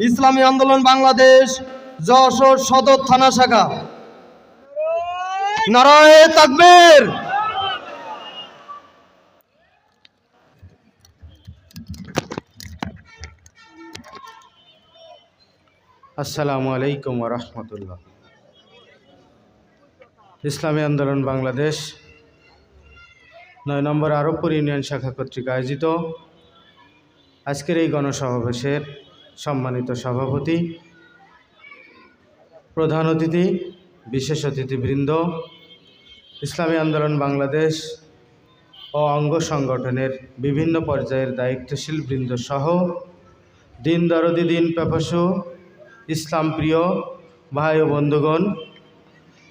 ইসলামী আন্দোলন বাংলাদেশ যশোর সদর থানা শাখা। নারায়ে আসসালামু আলাইকুম রহমতুল্লাহ। ইসলামী আন্দোলন বাংলাদেশ নয় নম্বর আরবপুর ইউনিয়ন শাখা কর্তৃক আয়োজিত আজকের এই গণসমাবেশের সম্মানিত সভাপতি, প্রধান অতিথি, বিশেষ অতিথিবৃন্দ, ইসলামী আন্দোলন বাংলাদেশ ও অঙ্গ সংগঠনের বিভিন্ন পর্যায়ের দায়িত্বশীল বৃন্দ সহ দিন দরদি দিন পেপাসু, ইসলাম প্রিয় ভাই ও বন্ধুগণ,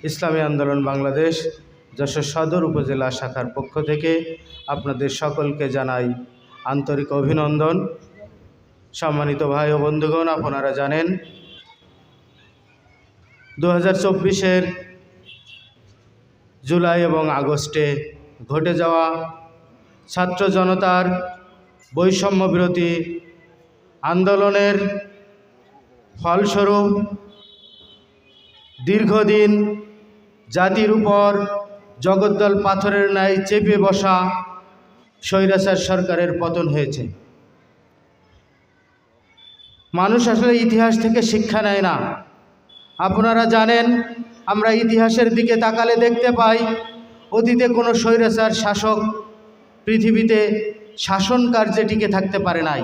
ইসলামী আন্দোলন বাংলাদেশ যশোর সদর উপজেলা শাখার পক্ষ থেকে আপনাদের সকলকে জানাই আন্তরিক অভিনন্দন। সম্মানিত ভাই ও বন্ধুগণ, আপনারা জানেন দু হাজার চব্বিশের জুলাই এবং আগস্টে ঘটে যাওয়া ছাত্র জনতার বৈষম্য বিরোধী আন্দোলনের ফলস্বরূপ দীর্ঘদিন জাতির উপর জগদ্দল পাথরের ন্যায় চেপে বসা স্বৈরাচার সরকারের পতন হয়েছে। মানুষ আসলে ইতিহাস থেকে শিক্ষা নেয় না। আপনারা জানেন, আমরা ইতিহাসের দিকে তাকালে দেখতে পাই, অতীতে কোনো স্বৈরাচার শাসক পৃথিবীতে শাসন কার্যে টিকে থাকতে পারে নাই।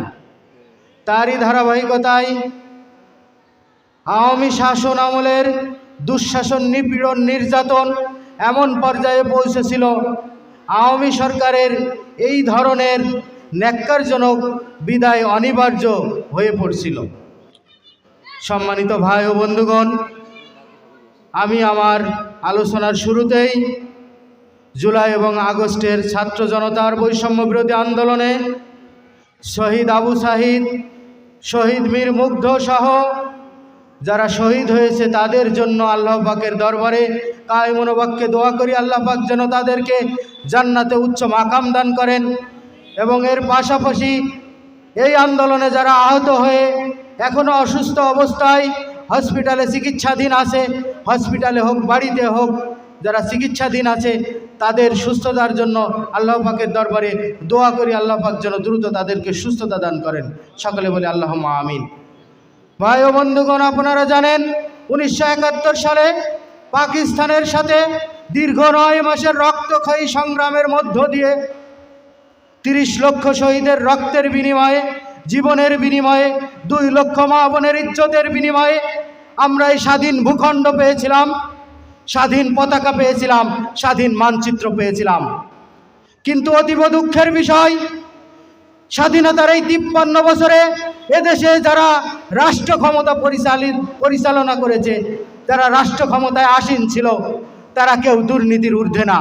তারই ধারাবাহিকতায় আওয়ামী শাসন আমলের দুঃশাসন, নিপীড়ন, নির্যাতন এমন পর্যায়ে পৌঁছেছিল। আওয়ামী সরকারের এই ধরনের ন্যাক্কারজনক বিদায় অনিবার্য হয়ে পড়ছিল। সম্মানিত ভাই ও বন্ধুগণ, আমি আমার আলোচনার শুরুতেই জুলাই এবং আগস্টের ছাত্র জনতার বৈষম্য বিরোধী আন্দোলনে শহীদ আবু সাহিদ, শহীদ মীর মুগ্ধ সহ যারা শহীদ হয়েছে তাদের জন্য আল্লাহ পাকের দরবারে কায় মনোবাক্যে দোয়া করি। আল্লাহ পাক যেন তাদেরকে জান্নাতে উচ্চ মাকাম দান করেন। এবং এর পাশাপাশি এই আন্দোলনে যারা আহত হয়ে এখনও অসুস্থ অবস্থায় হসপিটালে চিকিৎসাধীন আছে, হসপিটালে হোক, বাড়িতে হোক, যারা চিকিৎসাধীন আছে, তাদের সুস্থতার জন্য আল্লাহ পাকের দরবারে দোয়া করি, আল্লাহ পাক যেন দ্রুত তাদেরকে সুস্থতা দান করেন। সকলে বলে আল্লাহ আমিন। ভাই ও বন্ধুগণ, আপনারা জানেন, উনিশশো একাত্তর সালে পাকিস্তানের সাথে দীর্ঘ নয় মাসের রক্তক্ষয়ী সংগ্রামের মধ্য দিয়ে তিরিশ লক্ষ শহীদের রক্তের বিনিময়ে, জীবনের বিনিময়ে, দুই লক্ষ মা বোনের ইজ্জতের বিনিময়ে আমরা এই স্বাধীন ভূখণ্ড পেয়েছিলাম, স্বাধীন পতাকা পেয়েছিলাম, স্বাধীন মানচিত্র পেয়েছিলাম। কিন্তু অতীব দুঃখের বিষয়, স্বাধীনতার এই তিপ্পান্ন বছরে এদেশে যারা রাষ্ট্র ক্ষমতা পরিচালিত, পরিচালনা করেছে, যারা রাষ্ট্র ক্ষমতায় আসীন ছিল, তারা কেউ দুর্নীতির ঊর্ধ্বে না।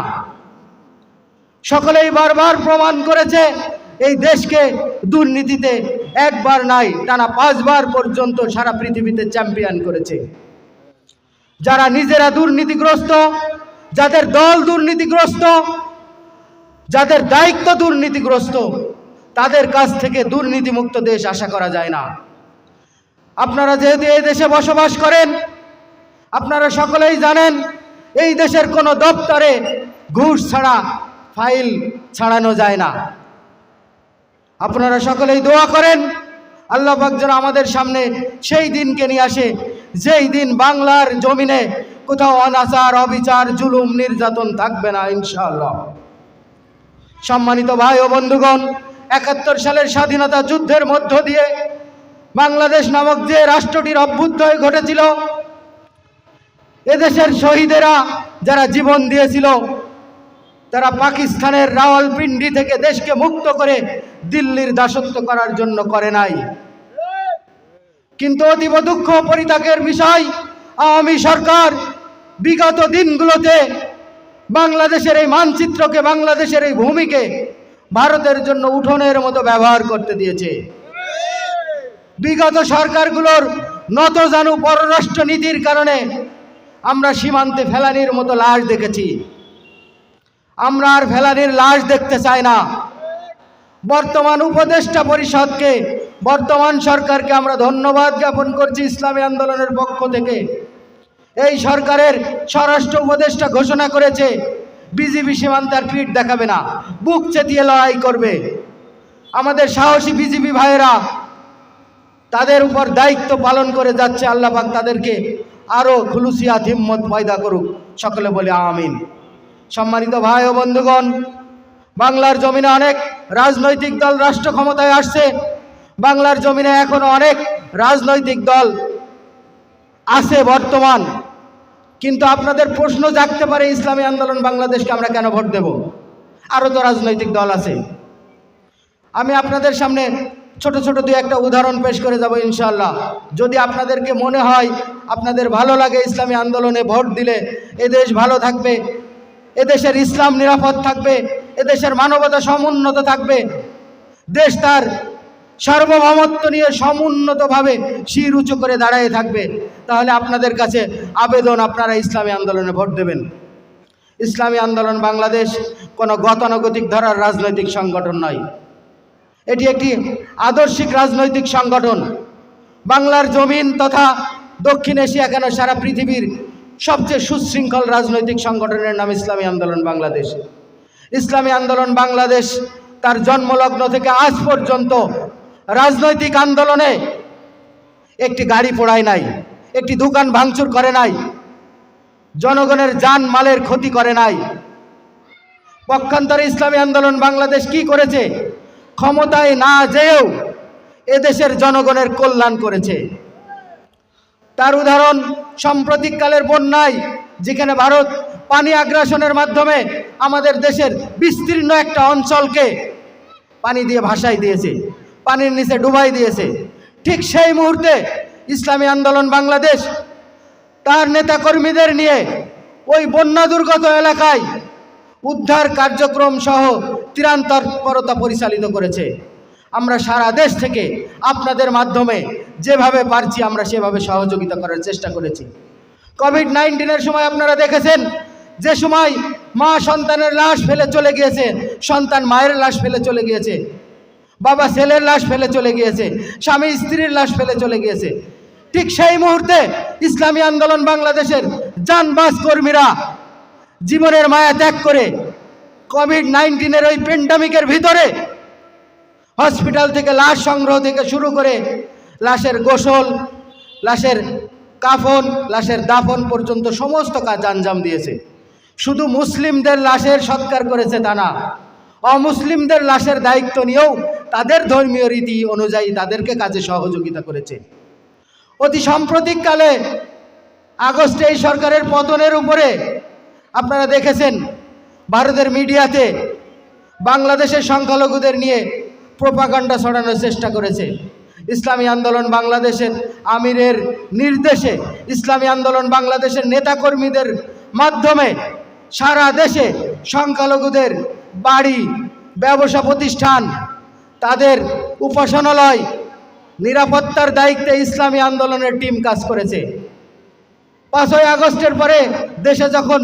সকলেই বারবার প্রমাণ করেছে, এই দেশকে দুর্নীতিতে একবার নাই, টানা পাঁচবার পর্যন্ত সারা পৃথিবীতে চ্যাম্পিয়ন করেছে। যারা নিজেরা দুর্নীতিগ্রস্ত, যাদের দল দুর্নীতিগ্রস্ত, যাদের দায়িত্ব দুর্নীতিগ্রস্ত, তাদের কাছ থেকে দুর্নীতিমুক্ত দেশ আশা করা যায় না। আপনারা যেহেতু এই দেশে বসবাস করেন, আপনারা সকলেই জানেন, এই দেশের কোনো দপ্তরে ঘুষ ছাড়া ফাইল ছাড়ানো যায় না। আপনারা সকলেই দোয়া করেন, আল্লাহ যেন আমাদের সামনে সেই দিনকে নিয়ে আসে, যেই দিন বাংলার জমিনে কোথাও অনাচার, অবিচার, জুলুম, নির্যাতন থাকবে না, ইনশাআল্লাহ। সম্মানিত ভাই ও বন্ধুগণ, একাত্তর সালের স্বাধীনতা যুদ্ধের মধ্য দিয়ে বাংলাদেশ নামক যে রাষ্ট্রটির অভ্যুদয় ঘটেছিল, এদেশের শহীদেরা যারা জীবন দিয়েছিল তারা পাকিস্তানের রাওয়ালপিন্ডি থেকে দেশকে মুক্ত করে দিল্লির দাসত্ব করার জন্য করে নাই। কিন্তু অতীব দুঃখ পরিত্যাগের বিষয়, আওয়ামী সরকার বিগত দিনগুলোতে বাংলাদেশের এই মানচিত্রকে, বাংলাদেশের এই ভূমিকে ভারতের জন্য উঠোনের মতো ব্যবহার করতে দিয়েছে। বিগত সরকারগুলোর নতজানু পররাষ্ট্র নীতির কারণে আমরা সীমান্তে ফেলানির মতো লাশ দেখেছি। আমরা আর ফেলানির লাশ দেখতে চাই না। বর্তমান উপদেষ্টা পরিষদকে, বর্তমান সরকারকে আমরা ধন্যবাদ জ্ঞাপন করছি ইসলামী আন্দোলনের পক্ষ থেকে। এই সরকারের স্বরাষ্ট্র উপদেষ্টা ঘোষণা করেছে বিজিবি সীমান্তার পিঠ দেখাবে না, বুক চেতিয়ে লড়াই করবে। আমাদের সাহসী বিজিবি ভাইয়েরা, তাদের উপর দায়িত্ব পালন করে যাচ্ছে আল্লাহ পাক তাদেরকে আরও খুলুসিয়া, হিম্মত পয়দা করুক। সকলে বলে আমিন। সম্মানিত ভাই ও বন্ধুগণ, বাংলার জমিনে অনেক রাজনৈতিক দল রাষ্ট্র ক্ষমতায় আসছে, বাংলার জমিনে এখনও অনেক রাজনৈতিক দল আছে বর্তমান। কিন্তু আপনাদের প্রশ্ন জাগতে পারে, ইসলামী আন্দোলন বাংলাদেশকে আমরা কেন ভোট দেব? আরও তো রাজনৈতিক দল আছে। আমি আপনাদের সামনে ছোট ছোট দুই একটা উদাহরণ পেশ করে যাব ইনশাল্লাহ যদি আপনাদেরকে মনে হয় আপনাদের ভালো লাগে ইসলামী আন্দোলনে ভোট দিলে এদেশ ভালো থাকবে এদেশের ইসলাম নিরাপদ থাকবে, এদেশের মানবতা সমুন্নত থাকবে। দেশ তার সার্বভৌমত্ব নিয়ে সমুন্নতভাবে শির উঁচু করে দাঁড়িয়ে থাকবে। তাহলে আপনাদের কাছে আবেদন, আপনারা ইসলামী আন্দোলনে ভোট দেবেন। ইসলামী আন্দোলন বাংলাদেশ কোনো গতানুগতিক ধরার রাজনৈতিক সংগঠন নয়। এটি একটি আদর্শিক রাজনৈতিক সংগঠন। বাংলার জমিন তথা দক্ষিণ এশিয়া কেন সারা পৃথিবীর সবচেয়ে সুশৃঙ্খল রাজনৈতিক সংগঠনের নাম ইসলামী আন্দোলন বাংলাদেশ। ইসলামী আন্দোলন বাংলাদেশ তার জন্মলগ্ন থেকে আজ পর্যন্ত রাজনৈতিক আন্দোলনে একটি গাড়ি পোড়ায় নাই, একটি দোকান ভাঙচুর করে নাই, জনগণের যান মালের ক্ষতি করে নাই। পক্ষান্তরে ইসলামী আন্দোলন বাংলাদেশ কি করেছে? ক্ষমতায় না যেয়েও এদেশের জনগণের কল্যাণ করেছে। তার উদাহরণ সাম্প্রতিককালের বন্যায়, যেখানে ভারত পানি আগ্রাসনের মাধ্যমে আমাদের দেশের বিস্তীর্ণ একটা অঞ্চলকে পানি দিয়ে ভাসাই দিয়েছে, পানির নিচে ডুবাই দিয়েছে। ঠিক সেই মুহূর্তে ইসলামী আন্দোলন বাংলাদেশ তার নেতাকর্মীদের নিয়ে ওই বন্যা দুর্গত এলাকায় উদ্ধার কার্যক্রম সহ তীরান্তরপরতা পরিচালিত করেছে। আমরা সারা দেশ থেকে আপনাদের মাধ্যমে যেভাবে পারছি, আমরা সেভাবে সহযোগিতা করার চেষ্টা করেছি। কোভিড নাইন্টিনের সময় আপনারা দেখেছেন, যে সময় মা সন্তানের লাশ ফেলে চলে গিয়েছে, সন্তান মায়ের লাশ ফেলে চলে গিয়েছে, বাবা ছেলের লাশ ফেলে চলে গিয়েছে, স্বামী স্ত্রীর লাশ ফেলে চলে গিয়েছে। ঠিক সেই মুহূর্তে ইসলামী আন্দোলন বাংলাদেশের যানবাস কর্মীরা জীবনের মায়া ত্যাগ করে কোভিড নাইন্টিনের ওই পেন্ডামিকের ভিতরে হসপিটাল থেকে লাশ সংগ্রহ থেকে শুরু করে লাশের গোসল, লাশের কাফন, লাশের দাফন পর্যন্ত সমস্ত কাজ আঞ্জাম দিয়েছে। শুধু মুসলিমদের লাশের সৎকার করেছে তা না, অমুসলিমদের লাশের দায়িত্ব নিয়েও তাদের ধর্মীয় রীতি অনুযায়ী তাদেরকে কাজে সহযোগিতা করেছে। অতি সাম্প্রতিককালে আগস্টে এই সরকারের পতনের উপরে আপনারা দেখেছেন, ভারতের মিডিয়াতে বাংলাদেশের সংখ্যালঘুদের নিয়ে প্রোপাগান্ডা ছড়ানোর চেষ্টা করেছে। ইসলামী আন্দোলন বাংলাদেশের আমিরের নির্দেশে, ইসলামী আন্দোলন বাংলাদেশের নেতাকর্মীদের মাধ্যমে সারা দেশে সংখ্যালঘুদের বাড়ি, ব্যবসা প্রতিষ্ঠান, তাদের উপাসনালয় নিরাপত্তার দায়িত্বে ইসলামী আন্দোলনের টিম কাজ করেছে। পাঁচই আগস্টের পরে দেশে যখন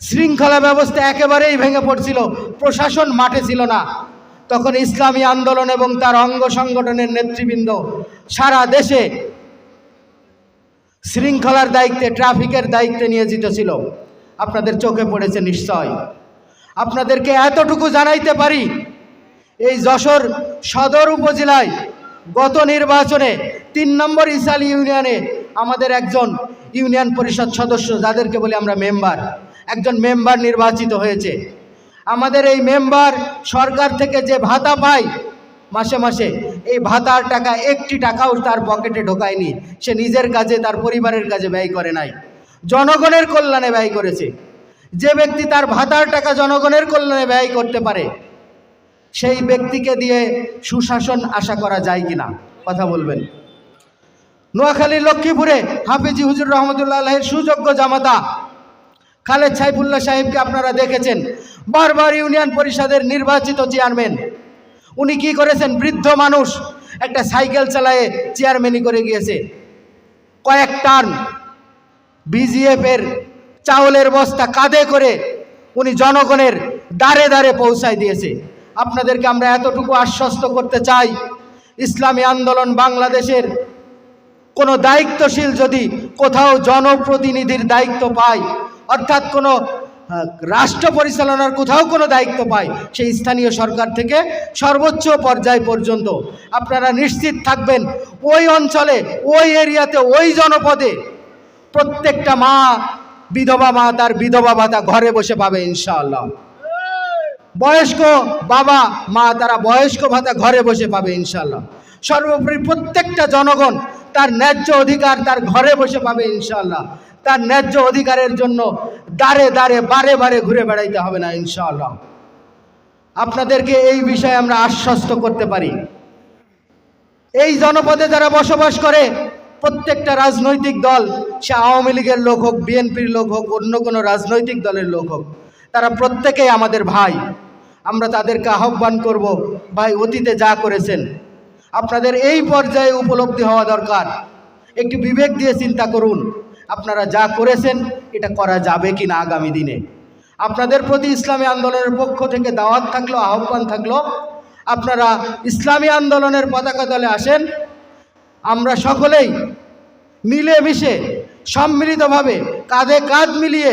শৃঙ্খলা ব্যবস্থা একেবারেই ভেঙে পড়ছিল, প্রশাসন মাঠে ছিল না। তখন ইসলামী আন্দোলন এবং তার অঙ্গ সংগঠনের নেতৃবৃন্দ সারা দেশে শৃঙ্খলার দায়িত্বে, ট্রাফিকের দায়িত্বে নিয়োজিত ছিল। আপনাদের চোখে পড়েছে নিশ্চয়। আপনাদেরকে এতটুকু জানাইতে পারি, এই যশোর সদর উপজেলায় গত নির্বাচনে তিন নম্বর ইসালি ইউনিয়নে আমাদের একজন ইউনিয়ন পরিষদ সদস্য, যাদেরকে বলি আমরা মেম্বার, একজন মেম্বার নির্বাচিত হয়েছে। আমাদের এই মেম্বার সরকার থেকে যে ভাতা পায় মাসে মাসে, এই ভাতার টাকা, একটি টাকাও তার পকেটে ঢোকায়নি। সে নিজের কাজে, তার পরিবারের কাজে ব্যয় করে নাই। জনগণের কল্যাণে ব্যয় করেছে। যে ব্যক্তি তার ভাতার টাকা জনগণের কল্যাণে ব্যয় করতে পারে, সেই ব্যক্তিকে দিয়ে সুশাসন আশা করা যায় কিনা, কথা বলবেন। নোয়াখালী লক্ষ্মীপুরে হাফিজি হুজুর রহমতুল্লাহের সুযোগ্য জামাতা খালেদ সাইফুল্লাহ সাহেবকে আপনারা দেখেছেন। বারবার ইউনিয়ন পরিষদের নির্বাচিত চেয়ারম্যান। উনি কি করেছেন? বৃদ্ধ মানুষ একটা সাইকেল চালায়ে চেয়ারম্যানই করে গিয়েছে। কয়েক টান বিজিএফের চাউলের বস্তা কাঁধে করে উনি জনগণের দ্বারে দ্বারে পৌঁছায় দিয়েছে। আপনাদেরকে আমরা এতটুকু আশ্বস্ত করতে চাই, ইসলামী আন্দোলন বাংলাদেশের কোনো দায়িত্বশীল যদি কোথাও জনপ্রতিনিধির দায়িত্ব পায় অর্থাৎ কোনো রাষ্ট্র পরিচালনার কোথাও কোনো দায়িত্ব পায় সেই স্থানীয় সরকার থেকে সর্বোচ্চ পর্যায় পর্যন্ত। আপনারা নিশ্চিত থাকবেন, ওই অঞ্চলে, ওই এরিয়াতে, ওই জনপদে প্রত্যেকটা মা, বিধবা মা তার বিধবা ভাতা ঘরে বসে পাবে ইনশাআল্লাহ। বয়স্ক বাবা মা তারা বয়স্ক ভাতা ঘরে বসে পাবে ইনশাল্লাহ সর্বোপরি প্রত্যেকটা জনগণ তার ন্যায্য অধিকার তার ঘরে বসে পাবে ইনশাল্লাহ তার ন্যায্য অধিকারের জন্য দাঁড়ে দাঁড়ে, বারে বারে ঘুরে বেড়াইতে হবে না, ইনশাআল্লাহ। আপনাদেরকে এই বিষয়ে আমরা আশ্বস্ত করতে পারি। এই জনপদে যারা বসবাস করে, প্রত্যেকটা রাজনৈতিক দল, সে আওয়ামী লীগের লোক হোক, বিএনপির লোক হোক, অন্য কোনো রাজনৈতিক দলের লোক হোক, তারা প্রত্যেকেই আমাদের ভাই। আমরা তাদেরকে আহ্বান করব, ভাই, অতীতে যা করেছেন, আপনাদের এই পর্যায়ে উপলব্ধি হওয়া দরকার। একটু বিবেক দিয়ে চিন্তা করুন। আপনারা যা করেছেন, এটা করা যাবে কি না আগামী দিনে? আপনাদের প্রতি ইসলামী আন্দোলনের পক্ষ থেকে দাওয়াত থাকল, আহ্বান থাকল, আপনারা ইসলামী আন্দোলনের পতাকা দলে আসেন, আমরা সকলেই মিলেমিশে, সম্মিলিতভাবে, কাঁধে কাঁধ মিলিয়ে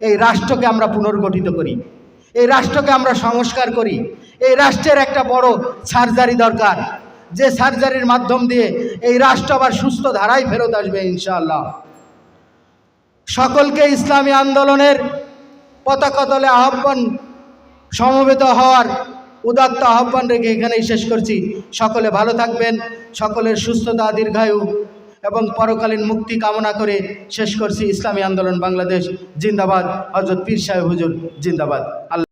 এই রাষ্ট্রকে আমরা পুনর্গঠিত করি। এই রাষ্ট্রকে আমরা সংস্কার করি। এই রাষ্ট্রের একটা বড় সার্জারি দরকার। যে সার্জারির মাধ্যম দিয়ে এই রাষ্ট্র আবার সুস্থ ধারায় ফেরত আসবে ইনশাআল্লাহ। সকলকে ইসলামী আন্দোলনের পতাকা দলে আহ্বান, সমবেত হওয়ার উদাত্ত আহ্বান রেখে এখানেই শেষ করছি। সকলে ভালো থাকবেন, সকলের সুস্থতা দীর্ঘায়ু এবং পরকালীন মুক্তি কামনা করে শেষ করছি ইসলামী আন্দোলন বাংলাদেশ, জিন্দাবাদ। হজরত পীর সাহেব হুজুর, জিন্দাবাদ। আল্লাহ